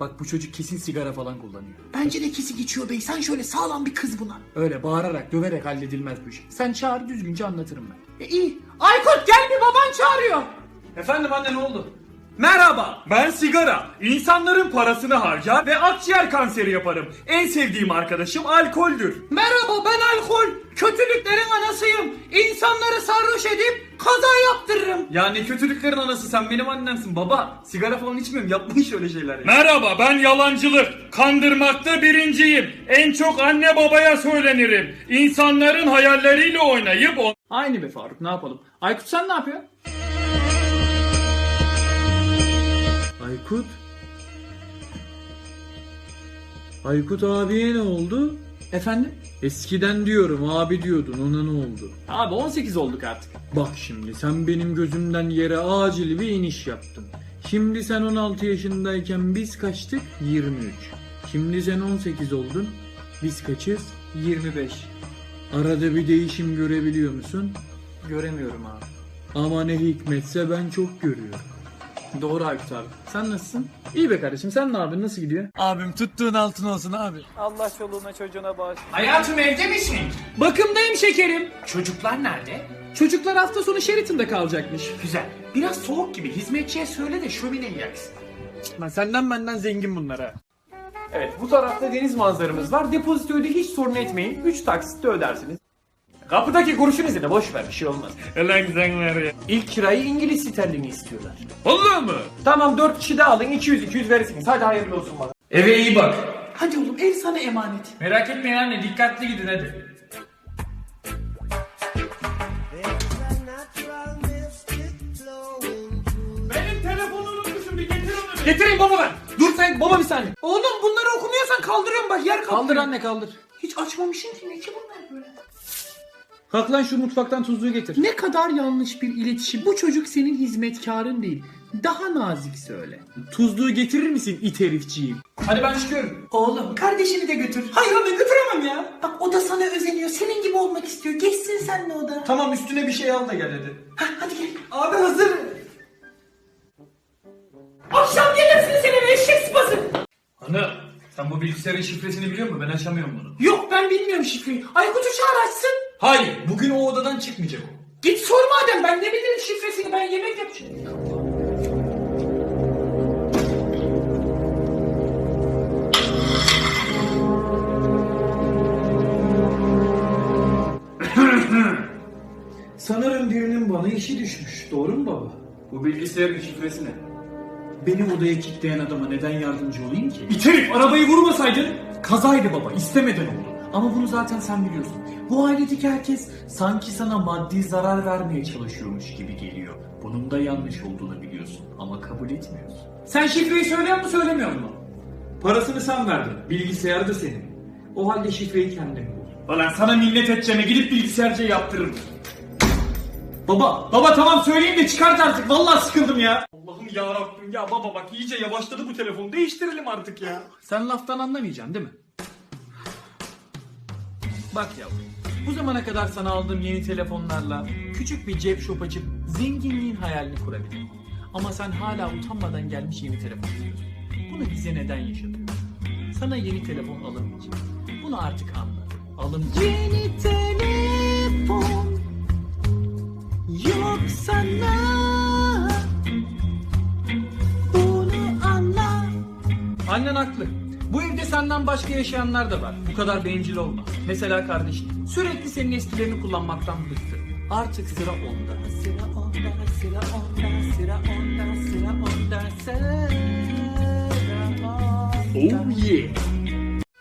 Bak bu çocuk kesin sigara falan kullanıyor. Bence de kesin içiyor bey. Sen şöyle sağlam bir kız buna. Öyle bağırarak döverek halledilmez bu iş. Sen çağır düzgünce anlatırım ben. E iyi. Aykut gel bir baban çağırıyor. Efendim anne ne oldu? Merhaba ben sigara. İnsanların parasını harcar ve akciğer kanseri yaparım. En sevdiğim arkadaşım alkoldür. Merhaba ben alkol. Kötülüklerin anasıyım. İnsanları sarhoş. Ya ne kötülüklerin anası sen benim annemsin baba. Sigara falan içmiyorum yapmayın şöyle şeyler ya. Merhaba ben yalancılık. Kandırmakta birinciyim. En çok anne babaya söylenirim. İnsanların hayalleriyle oynayıp on... Aynı be Faruk ne yapalım. Aykut sen ne yapıyorsun? Aykut? Aykut abiye ne oldu? Efendim? Eskiden diyorum abi diyordun ona ne oldu? Abi 18 olduk artık. Bak şimdi sen benim gözümden yere acil bir iniş yaptın. Şimdi sen 16 yaşındayken biz kaçtık? 23. Şimdi sen 18 oldun. Biz kaçız? 25. Arada bir değişim görebiliyor musun? Göremiyorum abi. Ama ne hikmetse ben çok görüyorum. Doğru Aykut abi. Sen nasılsın? İyi be kardeşim sen ne yapıyorsun? Nasıl gidiyor? Abim tuttuğun altın olsun abi. Allah çoluğuna çocuğuna bağış. Hayatım evde misin? Bakımdayım şekerim. Çocuklar nerede? Çocuklar hafta sonu Sheraton'da kalacakmış. Güzel. Biraz soğuk gibi. Hizmetçiye söyle de şömineyi yaksın. Lan senden benden zengin bunlar ha. Evet bu tarafta deniz manzaramız var. Depozitoyu da hiç sorun etmeyin. 3 taksitte ödersiniz. Kapıdaki kurşun izine boş ver bir şey olmaz. Lan sen ver ya. İlk kirayı İngiliz sterlini istiyorlar. Vallahi mı? Tamam 4 kişi de alın 200-200 verirsiniz. Hadi hayırlı olsun bana. Eve iyi bak. Hadi oğlum ev sana emanet. Merak etmeyin anne dikkatli gidin hadi. Benim telefonumu unutmuşum bir getir onu. Getireyim baba ben. Dur sen baba bir saniye. Oğlum bunları okumuyorsan kaldırıyorum bak yer kapıyor. Kaldır anne kaldır. Hiç açmamışsın ki ne ki bunlar. Kalk lan şu mutfaktan tuzluğu getir. Ne kadar yanlış bir iletişim. Bu çocuk senin hizmetkarın değil. Daha nazik söyle. Tuzluğu getirir misin it herifçiyim? Hadi ben çıkıyorum. Oğlum kardeşini de götür. Hayır onu götüremem ya. Bak o da sana özeniyor. Senin gibi olmak istiyor. Geçsin senle o da. Tamam üstüne bir şey al da gel hadi. Hah, hadi gel. Abi hazır. Akşam gelirsin seni eşek sıpası. Ana sen bu bilgisayarın şifresini biliyor musun? Ben açamıyorum bunu. Yok ben bilmiyorum şifreyi. Aykut'u çağır açsın. Hayır bugün o odadan çıkmayacak o. Git sor madem ben ne bilirim şifresini ben yemek yapacağım. Sanırım birinin bana işi düşmüş. Doğru mu baba? Bu bilgisayarın şifresi ne? Beni odaya kilitleyen adama neden yardımcı olayım ki? İterip arabayı vurmasaydın. Kazaydı baba istemeden oldu. Ama bunu zaten sen biliyorsun. Bu ailedeki herkes sanki sana maddi zarar vermeye çalışıyormuş gibi geliyor. Bunun da yanlış olduğunu biliyorsun ama kabul etmiyorsun. Sen şifreyi söylüyor mu söylemiyor mu? Parasını sen verdin. Bilgisayar da senin. O halde şifreyi kendin bul. Ulan sana minnet edeceğime gidip bilgisayarcı yaptırırım. Baba, baba tamam söyleyeyim de çıkart artık. Vallahi sıkıldım ya. Allah'ım ya Rabbim ya baba bak iyice yavaşladı bu telefon. Değiştirelim artık ya. Sen laftan anlamayacaksın değil mi? Bak yavrum. Bu zamana kadar sana aldığım yeni telefonlarla küçük bir cep shop açıp zenginliğin hayalini kurabilirim. Ama sen hala utanmadan gelmiş yeni telefon istiyorsun. Bunu bize neden yaşatıyorsun? Sana yeni telefon alınmayacak. Bunu artık anla. Alınmayacak. Yeni telefon Yok sana Bunu anla Annen haklı. Bu evde senden başka yaşayanlar da var. Bu kadar bencil olma. Mesela kardeşin. Sürekli senin eskilerini kullanmaktan bıktı. Artık sıra onda. Sıra onda, sıra onda, sıra onda, sıra onda, sıra onda. Oh yeah.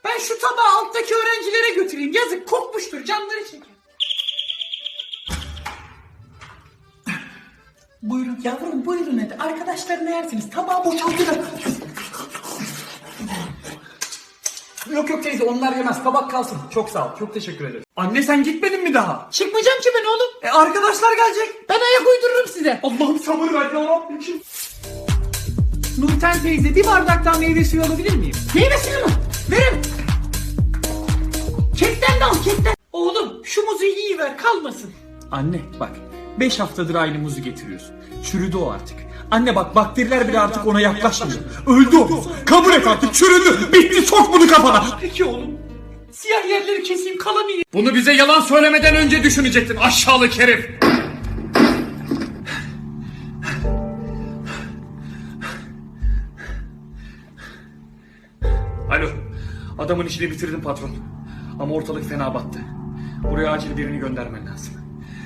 Ben şu tabağı alttaki öğrencilere götüreyim. Yazık kokmuştur canları çeker. Buyurun yavrum buyurun hadi. Arkadaşlarına yersiniz. Tabağı boşaltın. Yok yok teyze onlar yemez. Tabak kalsın. Çok sağ ol. Çok teşekkür ederim. Anne sen gitmedin mi daha? Çıkmayacağım ki ben oğlum. E arkadaşlar gelecek. Ben ayak uydururum size. Allah'ım sabır ver ya Rabbim. Nurten teyze bir bardaktan meyve suyu alabilir miyim? Meyve suyu mu? Verin. Kekten de al kekten. Oğlum şu muzu iyi ver kalmasın. Anne bak 5 haftadır aynı muzu getiriyorsun. Çürüdü o artık. Anne bak bakteriler bile artık ona yaklaşmıyor. Öldü o. Kabul et artık çürüdü. Bitti sok bunu kafana. Peki oğlum. Siyah yerleri keseyim kalanı ye. Bunu bize yalan söylemeden önce düşünecektin aşağılık herif. Alo. Adamın işini bitirdim patron. Ama ortalık fena battı. Buraya acil birini göndermen lazım.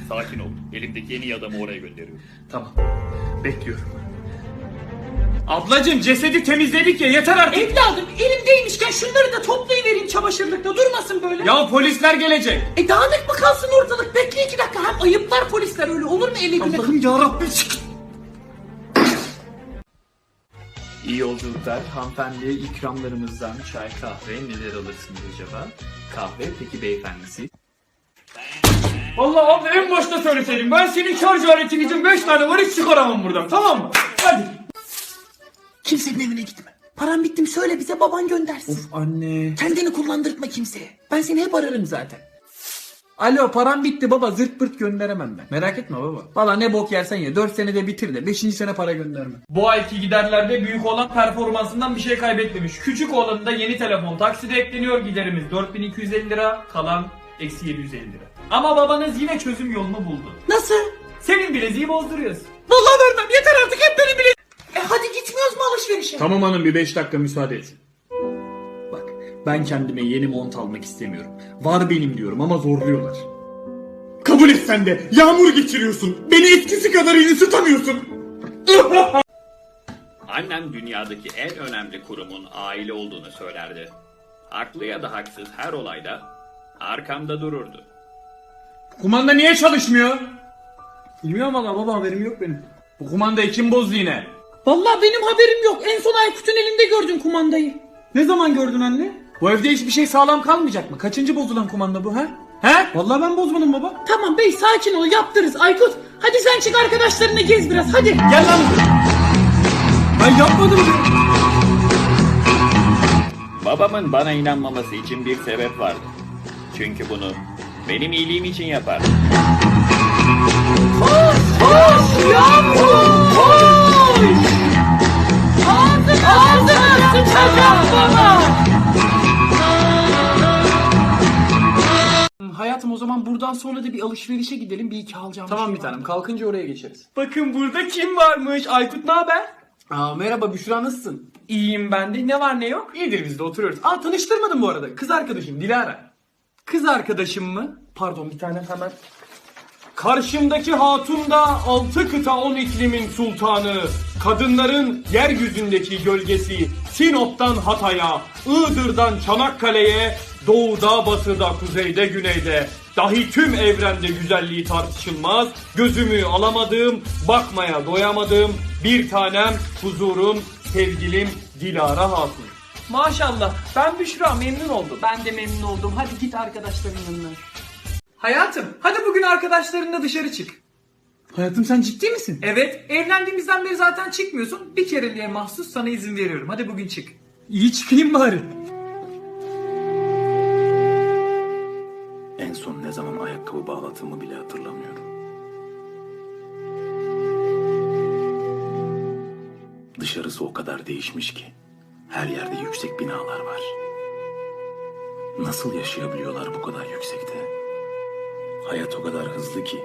Sakin ol. Elimdeki en iyi adamı oraya gönderiyorum. Tamam. Bekliyorum. Ablacım cesedi temizledik ya yeter artık. Evladım elimdeymişken şunları da toplayıvereyim çamaşırlıkta durmasın böyle. Ya polisler gelecek. E dağınık mı kalsın ortalık? Bekle iki dakika. Hem ayıplar polisler öyle olur mu ele güne? Allah'ım yarabbim. İyi yolculuklar. Hanımefendi ikramlarımızdan çay kahve neler alırsınız acaba? Kahve peki beyefendisi? Vallahi abi en başta söyleseydim ben senin şarj aletin için 5 tane var hiç çıkaramam buradan tamam mı? Hadi. Kimsenin evine gitme. Param bitti mi söyle bize baban göndersin. Anne. Kendini kullandırtma kimseye. Ben seni hep ararım zaten. Alo param bitti baba zırt pırt gönderemem ben. Merak etme baba. Valla ne bok yersen ye 4 senede bitir de 5. sene para gönderme. Bu ayki giderlerde büyük olan performansından bir şey kaybetmemiş. Küçük olanında yeni telefon takside ekleniyor giderimiz 4250 lira kalan eksi 750 lira. Ama babanız yine çözüm yolunu buldu. Nasıl? Senin bileziği bozduruyoruz. Vallahi vermem yeter artık hep beni bile. E hadi gitmiyoruz mu alışverişe? Tamam hanım bir 5 dakika müsaade et. Bak ben kendime yeni mont almak istemiyorum. Var benim diyorum ama zorluyorlar. Kabul et sen de. Yağmur geçiriyorsun. Beni eskisi kadar iyi ısıtamıyorsun. Annem dünyadaki en önemli kurumun aile olduğunu söylerdi. Haklı ya da haksız her olayda arkamda dururdu. Kumanda niye çalışmıyor? Bilmiyorum valla baba haberim yok benim. Bu kumandayı kim bozdu yine? Vallahi benim haberim yok. En son Aykut'un elinde gördüm kumandayı. Ne zaman gördün anne? Bu evde hiçbir şey sağlam kalmayacak mı? Kaçıncı bozulan kumanda bu ha? He? Vallahi ben bozmadım baba. Tamam bey sakin ol yaptırız Aykut. Hadi sen çık arkadaşlarına gez biraz hadi. Gel lan. Ben yapmadım. Babamın bana inanmaması için bir sebep vardı. Çünkü bunu benim iyiliğim için yapardı. Koş yavrum koş. Ağzına ağzına sıçacak baba. Hayatım o zaman buradan sonra da bir alışverişe gidelim. Bir iki alacağım. Tamam şey bir var. tanem kalkınca oraya geçeriz. Bakın burada kim varmış? Aykut ne haber? Aa, merhaba Büşra nasılsın? İyiyim ben de. Ne var ne yok? İyidir biz de oturuyoruz. Aa tanıştırmadım bu arada. Kız arkadaşım Dilara. Kız arkadaşım mı? Pardon bir tane hemen. Karşımdaki hatun da altı kıta on iklimin sultanı. Kadınların yeryüzündeki gölgesi. Sinop'tan Hatay'a, Iğdır'dan Çanakkale'ye, doğuda, batıda, kuzeyde, güneyde. Dahi tüm evrende güzelliği tartışılmaz. Gözümü alamadığım, bakmaya doyamadığım bir tanem, huzurum, sevgilim Dilara Hatun. Maşallah. Ben Büşra memnun oldum. Ben de memnun oldum. Hadi git arkadaşların yanına. Hayatım hadi bugün arkadaşlarınla dışarı çık. Hayatım sen ciddi misin? Evet evlendiğimizden beri zaten çıkmıyorsun. Bir kereliğe mahsus sana izin veriyorum. Hadi bugün çık. İyi çıkayım bari. En son ne zaman ayakkabı bağladığımı bile hatırlamıyorum. Dışarısı o kadar değişmiş ki. Her yerde yüksek binalar var. Nasıl yaşayabiliyorlar bu kadar yüksekte? Hayat o kadar hızlı ki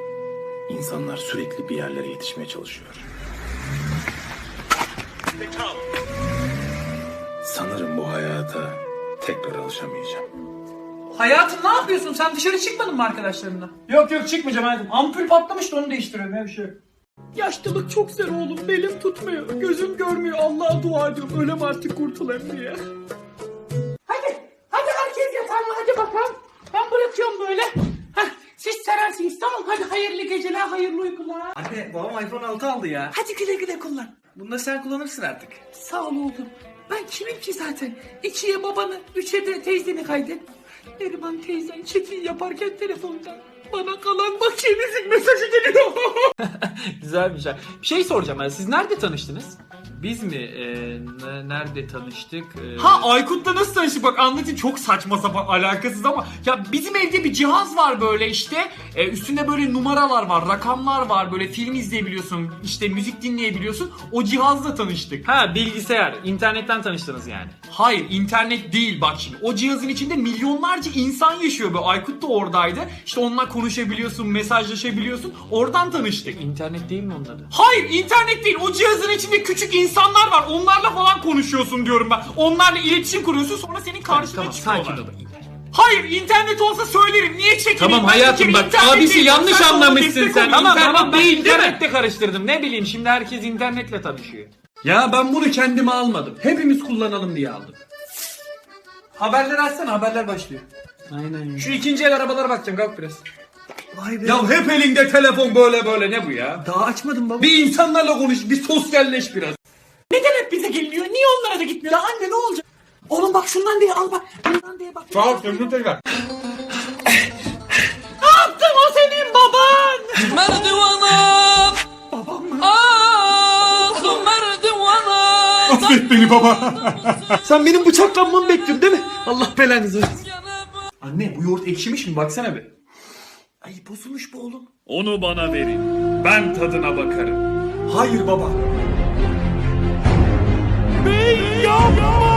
insanlar sürekli bir yerlere yetişmeye çalışıyor. Sanırım bu hayata tekrar alışamayacağım. Hayatım ne yapıyorsun? Sen dışarı çıkmadın mı arkadaşlarınla? Yok yok çıkmayacağım hayatım. Ampul patlamıştı onu değiştiriyorum ya bir şey yok. Yaşlılık çok zor oğlum. Belim tutmuyor. Gözüm görmüyor. Allah'a dua ediyorum. Ölem artık kurtulayım diye. Hadi. Hadi herkes yatağına hadi bakalım. Ben bırakıyorum böyle. Heh, siz serersiniz tamam. Hadi hayırlı geceler, hayırlı uykular. Anne babam iPhone 6 aldı ya. Hadi güle güle kullan. Bunu da sen kullanırsın artık. Sağ ol oğlum. Ben kimim ki zaten? İkiye babanı, üçe de teyzeni kaydet. Neriman teyzen çekin yaparken telefonda. Bana kalan makinenizin mesajı geliyor. Güzelmiş ha. Bir şey soracağım ben. Siz nerede tanıştınız? Biz mi? Ee, ne- nerede tanıştık? Ee, Ha Aykut'la nasıl tanıştık bak anlatayım çok saçma sapan alakasız ama ya bizim evde bir cihaz var böyle işte E, üstünde böyle numaralar var, rakamlar var. Böyle film izleyebiliyorsun, işte müzik dinleyebiliyorsun. O cihazla tanıştık. Ha bilgisayar. internetten tanıştınız yani. Hayır internet değil bak şimdi. O cihazın içinde milyonlarca insan yaşıyor. Böyle Aykut da oradaydı. İşte onunla konuşabiliyorsun, mesajlaşabiliyorsun. Oradan tanıştık. İnternet değil mi adı? Hayır internet değil. O cihazın içinde küçük insanlar var. Onlarla falan konuşuyorsun diyorum ben. Onlarla iletişim kuruyorsun sonra senin karşına Tamam çıkıyorlar. sakin ol. Hayır internet olsa söylerim. Niye çekineyim? Tamam Ben hayatım bak abisi değil. yanlış anlamışsın sen. Tamam İnternet tamam ben değil, değil internetle karıştırdım. Ne bileyim şimdi herkes internetle tanışıyor. Ya ben bunu kendime almadım. Hepimiz kullanalım diye aldım. Haberleri açsana haberler başlıyor. Aynen. Şu ikinci el arabalara bakacağım kalk biraz. Ya hep elinde telefon böyle böyle ne bu ya? Daha açmadım baba. Bir insanlarla konuş, bir sosyalleş biraz. Neden hep bize geliniyor? Niye onlara da gitmiyor? Ya anne ne olacak? Oğlum bak şundan diye al bak. Bundan diye bak. Sağ ol, sözünü tekrar. Ne yaptın o senin baban? Affet beni baba. Sen benim bıçaklanmamı bekliyorsun değil mi? Allah belanızı versin. Anne bu yoğurt ekşimiş mi? Baksana bir. Ay bozulmuş bu oğlum. Onu bana verin. Ben tadına bakarım. Hayır baba. Biraz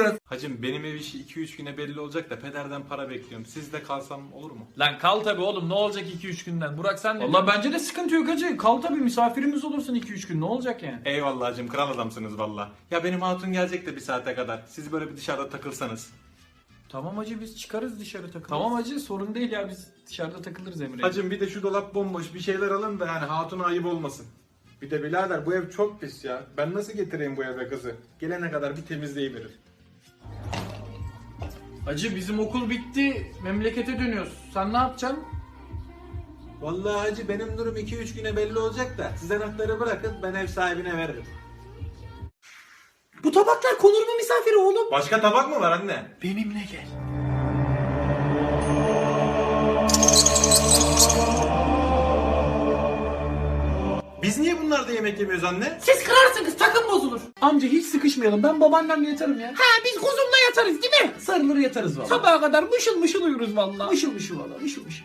biraz. Hacım benim ev işi 2-3 güne belli olacak da pederden para bekliyorum. Sizde kalsam olur mu? Lan kal tabi oğlum ne olacak 2-3 günden. Burak sen ne Valla bence de sıkıntı yok hacı. Kal tabii misafirimiz olursun 2-3 gün ne olacak yani. Eyvallah hacım kral adamsınız valla. Ya benim hatun gelecek de bir saate kadar. Siz böyle bir dışarıda takılsanız. Tamam hacı biz çıkarız dışarı takılırız. Tamam hacı sorun değil ya biz dışarıda takılırız Emre. Hacım bir de şu dolap bomboş bir şeyler alın da yani hatuna ayıp olmasın. Bir de birader bu ev çok pis ya. Ben nasıl getireyim bu eve kızı? Gelene kadar bir temizleyiverir. Hacı bizim okul bitti. Memlekete dönüyoruz. Sen ne yapacaksın? Vallahi hacı benim durum 2-3 güne belli olacak da siz anahtarı bırakın ben ev sahibine veririm. Bu tabaklar konur mu misafire oğlum? Başka tabak mı var anne? Benimle gel. Biz niye bunlarda yemek yemiyoruz anne? Siz takım bozulur. Amca hiç sıkışmayalım. Ben babaannemle yatarım ya. Ha biz kuzumla yatarız değil mi? Sarılır yatarız valla. Sabaha kadar mışıl mışıl uyuruz vallahi. Mışıl mışıl valla mışıl mışıl.